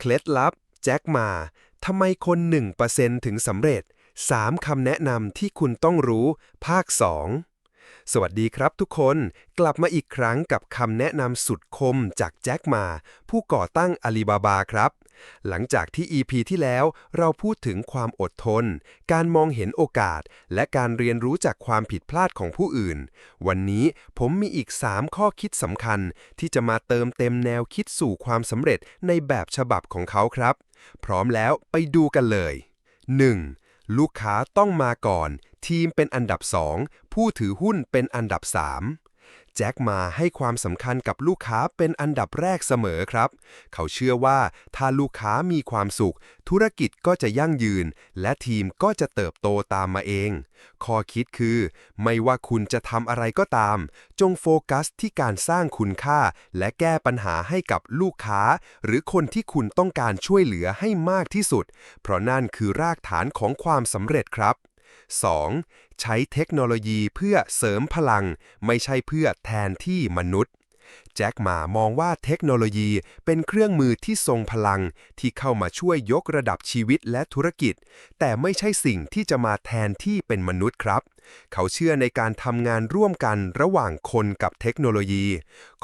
เคล็ดลับ แจ็คมาทำไมคน 1%ถึงสำเร็จ 3 คำแนะนำที่คุณต้องรู้ ภาค 2 สวัสดีครับทุกคน กลับมาอีกครั้งกับคำแนะนำสุดคมจากแจ็คมา ผู้ก่อตั้งอาลีบาบาครับ หลังจากที่ EP ที่แล้วเราพูดถึงความอดทน การมองเห็นโอกาส และการเรียนรู้จากความผิดพลาดของผู้อื่น วันนี้ผมมีอีก 3 ข้อคิดสำคัญ ที่จะมาเติมเต็มแนวคิดสู่ความสำเร็จในแบบฉบับของเขาครับ พร้อมแล้วไปดูกันเลย 1. ลูกค้าต้องมาก่อน ทีมเป็นอันดับ 2 ผู้ถือหุ้นเป็นอันดับ 3 แจ็คมาให้ความสำคัญกับลูกค้าเป็นอันดับแรกเสมอครับ เขาเชื่อว่าถ้าลูกค้ามีความสุข ธุรกิจก็จะยั่งยืน และทีมก็จะเติบโตตามมาเอง ข้อคิดคือ ไม่ว่าคุณจะทำอะไรก็ตาม จงโฟกัสที่การสร้างคุณค่า และแก้ปัญหาให้กับลูกค้า หรือคนที่คุณต้องการช่วยเหลือให้มากที่สุด เพราะนั่นคือรากฐานของความสำเร็จครับ 2. ใช้เทคโนโลยีเพื่อเสริมพลัง ไม่ใช่เพื่อแทนที่มนุษย์แจ็คหมามองว่าเทคโนโลยีเป็นเครื่องมือที่ทรงพลังที่เข้ามาช่วยยกระดับชีวิตและธุรกิจ แต่ไม่ใช่สิ่งที่จะมาแทนที่เป็นมนุษย์ครับ เขาเชื่อในการทำงานร่วมกันระหว่างคนกับเทคโนโลยี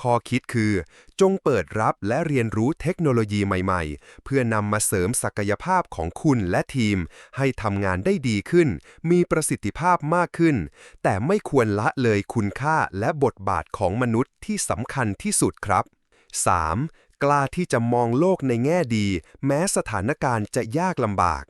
ข้อคิดคือ จงเปิดรับและเรียนรู้เทคโนโลยีใหม่ๆ เพื่อนำมาเสริมศักยภาพของคุณและทีม ให้ทำงานได้ดีขึ้น มีประสิทธิภาพมากขึ้น แต่ไม่ควรละเลยคุณค่าและบทบาทของมนุษย์ที่สำคัญที่สุดครับ 3. กล้าที่จะมองโลกในแง่ดี แม้สถานการณ์จะยากลำบาก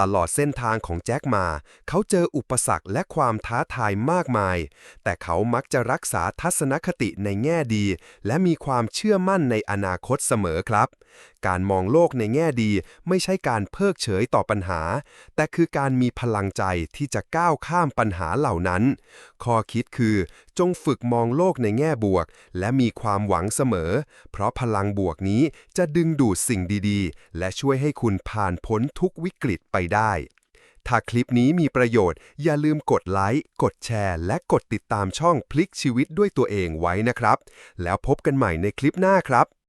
ตลอดเส้นทางของแจ็คมา เขาเจออุปสรรคและความท้าทายมากมาย แต่เขามักจะรักษาทัศนคติในแง่ดี และมีความเชื่อมั่นในอนาคตเสมอครับ การมองโลกในแง่ดีไม่ใช่การเพิกเฉยต่อปัญหา แต่คือการมีพลังใจที่จะก้าวข้ามปัญหาเหล่านั้น ข้อคิดคือ จงฝึกมองโลกในแง่บวก และมีความหวังเสมอ เพราะพลังบวกนี้จะดึงดูดสิ่งดีๆ และช่วยให้คุณผ่านพ้นทุกวิกฤตไปได้ ถ้าคลิปนี้มีประโยชน์ อย่าลืมกดไลค์ กดแชร์ และกดติดตามช่องพลิกชีวิตด้วยตัวเองไว้นะครับ แล้วพบกันใหม่ในคลิปหน้าครับ